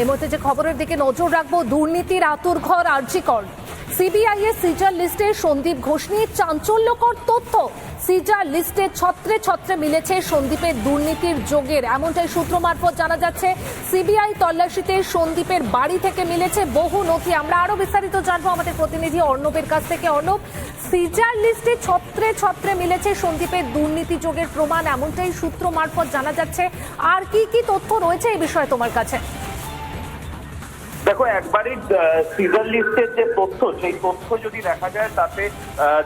এই মুহূর্তে যে খবরের দিকে নজর রাখব, দুর্নীতির আতুর ঘর আর্জিকর। সিবিআই এর সিজার লিস্টে সন্দীপ ঘোষ নিয়ে চাঞ্চল্যকর তথ্য। সিজার লিস্টে ছত্রে ছত্রে মিলেছে সন্দীপের দুর্নীতির যোগের। এমনটাই সূত্র মারফত জানা যাচ্ছে, সিবিআই তল্লাশিতে সন্দীপের বাড়ি থেকে মিলেছে বহু নথি। আমরা আরও বিস্তারিত জানব আমাদের প্রতিনিধি অর্ণবের কাছ থেকে। অর্ণব, সিজার লিস্টে ছত্রে ছত্রে মিলেছে সন্দীপের দুর্নীতি যোগের প্রমাণ। এমনটাই সূত্র মারফত জানা যাচ্ছে। আর কি কি তথ্য রয়েছে এই বিষয়ে তোমার কাছে? দেখো, একবারই সিজন লিস্টের যে তথ্য, সেই তথ্য যদি দেখা যায়, তাতে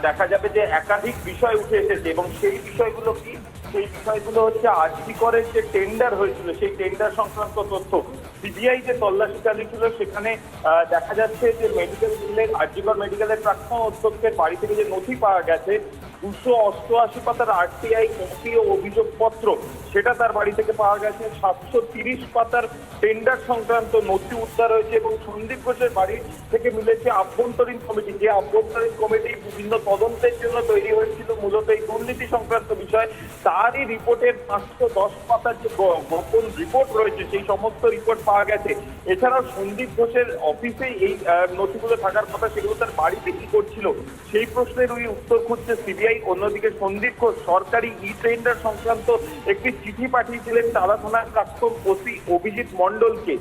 দেখা যাবে যে একাধিক বিষয় উঠে এসেছে। এবং সেই বিষয়গুলো কি? সেই বিষয়গুলো হচ্ছে আজকিকরের যে টেন্ডার হয়েছিল, সেই টেন্ডার সংক্রান্ত তথ্য। সিবিআই যে তল্লাশি চালিয়েছিল, সেখানে দেখা যাচ্ছে যে মেডিকেল আরজিকর মেডিকেলের প্রাক্তন অধ্যক্ষের বাড়ি থেকে যে নথি পাওয়া গেছে দুশো অষ্টআশি পাতার আরটিআই কপি ও অভিযোগপত্র, সেটা তার বাড়ি থেকে পাওয়া গেছে। সাতশো তিরিশ পাতার টেন্ডার সংক্রান্ত নথি উদ্ধার হয়েছে এবং সন্দীপ ঘোষের বাড়ি থেকে মিলেছে আভ্যন্তরীণ কমিটি। যে আভ্যন্তরীণ কমিটি বিভিন্ন তদন্তের জন্য তৈরি হয়েছিল, মূলত এই দুর্নীতি সংক্রান্ত বিষয়, তারই রিপোর্টের পাঁচশো দশ পাতার যে গোপন রিপোর্ট রয়েছে, সেই সমস্ত রিপোর্ট পাওয়া গেছে। এছাড়াও সন্দীপ ঘোষের অফিসে এই নথিগুলো থাকার কথা সেগুলো তার বাড়িতে কি করছিল। সেই প্রশ্নের ওই উত্তর খুঁজছে সিবিআই অন্যদিকে সন্দীপ ঘোষ, সরকারি ই টেন্ডার সংক্রান্ত একটি চিঠি পাঠিয়েছিলেন টালা থানার প্রাক্তন ওসি অভিজিৎ মণ্ডলকে।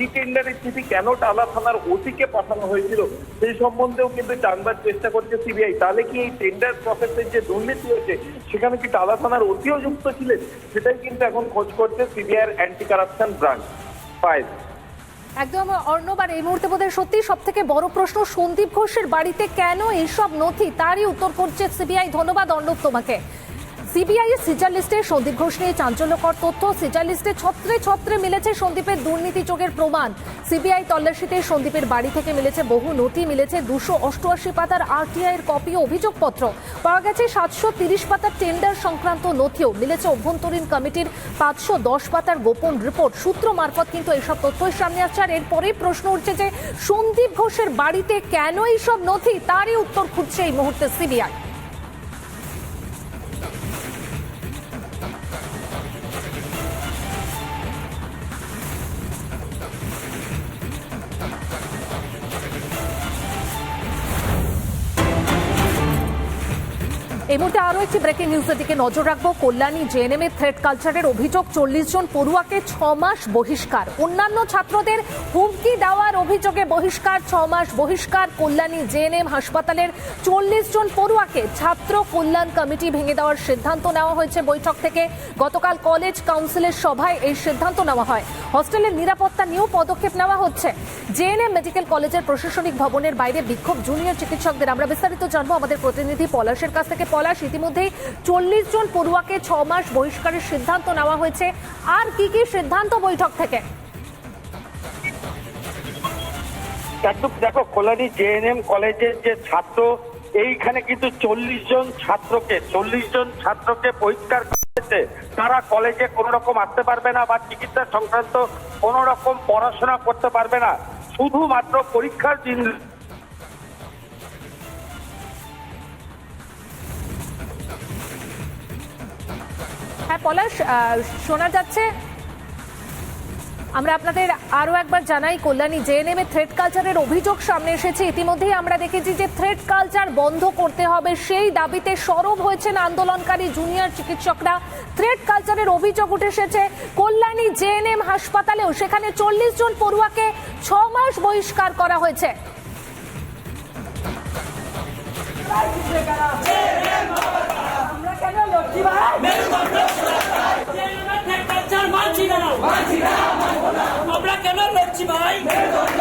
ই টেন্ডারের চিঠি কেন টালা থানার ওসিকে পাঠানো হয়েছিল, সেই সম্বন্ধেও কিন্তু জানবার চেষ্টা করছে সিবিআই তাহলে কি এই টেন্ডার প্রসেসের যে দুর্নীতি হয়েছে, সেখানে কি টালা থানার ওসিও যুক্ত ছিলেন? সেটাই কিন্তু এখন খোঁজ করছে CBI anti corruption branch five একদম অর্ণবার এই মুহূর্তে বোধহয় সত্যি সব থেকে বড় প্রশ্ন, সন্দীপ ঘোষের বাড়িতে কেন এইসব নথি? তারই উত্তর করছে সিবিআই। ধন্যবাদ, অর্ণব, তোমাকে। সিবিআই সিজার লিস্টে সন্দীপ ঘোষ নিয়ে চাঞ্চল্যকর তথ্য। সিজার লিস্টে ছত্রে ছত্রে মিলেছে সন্দীপের দুর্নীতি যোগের প্রমাণ। সিবিআই তল্লাশিতে সন্দীপের বাড়ি থেকে মিলেছে বহু নথি মিলেছে দুশো অষ্টআশি পাতার আরটিআই এর কপি অভিযোগপত্র। পাওয়া গেছে সাতশো তিরিশ পাতার টেন্ডার সংক্রান্ত নথিও মিলেছে অভ্যন্তরীণ কমিটির পাঁচশো দশ পাতার গোপন রিপোর্ট। সূত্র মারফত কিন্তু এইসব তথ্যই সামনে আসছে, আর এরপরেই প্রশ্ন উঠছে যে সন্দীপ ঘোষের বাড়িতে কেন এইসব নথি? তারই উত্তর খুঁজছে এই মুহূর্তে সিবিআই। এই মুহূর্তে আরও একটি ব্রেকিং নিউজের দিকে নজর রাখব। কল্যাণী জেএনএম এর থ্রেড কালচারের অভিযোগ, চল্লিশ জন পড়ুয়াকে ছ মাস বহিষ্কার। অন্যান্য ছাত্রদের হুমকি দেওয়ার অভিযোগে বহিষ্কার ছ মাস বহিষ্কার। কল্যাণী জেএনএম হাসপাতালের চল্লিশ জন পড়ুয়াকে ছাত্র কল্যাণ কমিটি ভেঙে দেওয়ার সিদ্ধান্ত নেওয়া হয়েছে বৈঠক থেকে। গতকাল কলেজ কাউন্সিলের সভায় এই সিদ্ধান্ত নেওয়া হয়। হস্টেলের নিরাপত্তা নিয়েও পদক্ষেপ নেওয়া হচ্ছে। জেএনএম মেডিকেল কলেজের প্রশাসনিক ভবনের বাইরে বিক্ষোভ। জুনিয়র চিকিৎসকদের আমরা বিস্তারিত জানব। আমাদের প্রতিনিধি পলাশের কাছ থেকে। পলাশ ইতিমধ্যেই চল্লিশ জন পড়ুয়াকে ছ মাস বহিষ্কারের সিদ্ধান্ত নেওয়া হয়েছে। আর কি কি সিদ্ধান্ত বৈঠক থেকে? দেখো কল্যাণী জেএনএম কলেজের যে ছাত্র, এইখানে কিন্তু চল্লিশ জন ছাত্রকে, চল্লিশ জন ছাত্রকে বহিষ্কার করা হয়েছে তারা কলেজে কোনো রকম আসতে পারবে না বা চিকিৎসা সংক্রান্ত কোনো রকম পড়াশোনা করতে পারবে না। শুধুমাত্র পরীক্ষার দিন পলাশ শোনা যাচ্ছে, আমরা আপনাদের আরও একবার জানাই, কল্যাণী জেএনএম থ্রেড কালচারের অভিযোগ সামনে এসেছে। ইতিমধ্যেই আমরা দেখেছি যে থ্রেড কালচার বন্ধ করতে হবে। সেই দাবিতে সরব হয়েছেন আন্দোলনকারী জুনিয়র চিকিৎসকরা। থ্রেড কালচারের অভিযোগ উঠে এসেছে কল্যাণী জেএনএম হাসপাতালেও। সেখানে চল্লিশ জন পড়ুয়াকে ছ মাস বহিষ্কার করা হয়েছে। আমরা কেন লড়ছি ভাই? ভাই।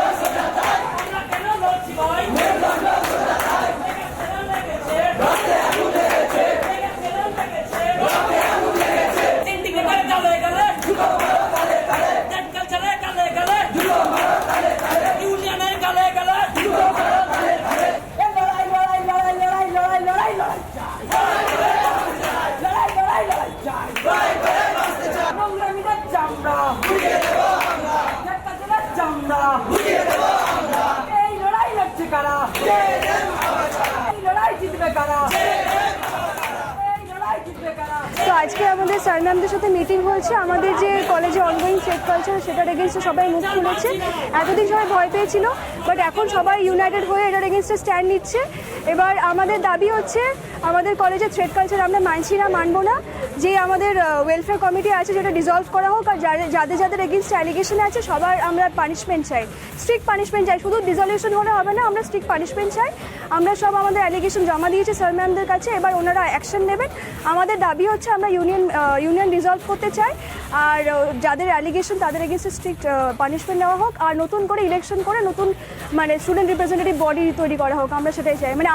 লড়ছে কারা এই লড়াই জিতবে কারা আজকে আমাদের স্যার ম্যামদের সাথে মিটিং হয়েছে। আমাদের যে কলেজে অনগোয়িং ট্রেড কালচার সেটার এগেনস্টে সবাই মুখ খুলেছে। এতদিন সবাই ভয় পেয়েছিল বাট এখন সবাই ইউনাইটেড হয়ে এটার এগেনস্টে স্ট্যান্ড নিচ্ছে। এবার আমাদের দাবি হচ্ছে, আমাদের কলেজে থ্রেড কালচার আমরা মানছি না, মানবো না। যে আমাদের ওয়েলফেয়ার কমিটি আছে যেটা ডিজলভ করা হোক আর যাদের যাদের যাদের এগেনস্ট অ্যালিগেশন আছে, সবার আমরা পানিশমেন্ট চাই। স্ট্রিক্ট পানিশমেন্ট চাই। শুধু ডিজলিউশন হলে হবে না, আমরা স্ট্রিক্ট পানিশমেন্ট চাই। আমরা সব আমাদের অ্যালিগেশন জমা দিয়েছি স্যার ম্যামদের কাছে, এবার ওনারা অ্যাকশন নেবেন। আমাদের দাবি হচ্ছে আমরা ইউনিয়ন ইউনিয়ন ডিজলভ করতে চাই আর যাদের অ্যালিগেশন তাদের এগেনস্টে স্ট্রিক্ট পানিশমেন্ট নেওয়া হোক। আর নতুন করে ইলেকশন করে নতুন মানে স্টুডেন্ট রিপ্রেজেন্টেটিভ বডি তৈরি করা হোক, আমরা সেটাই চাই। মানে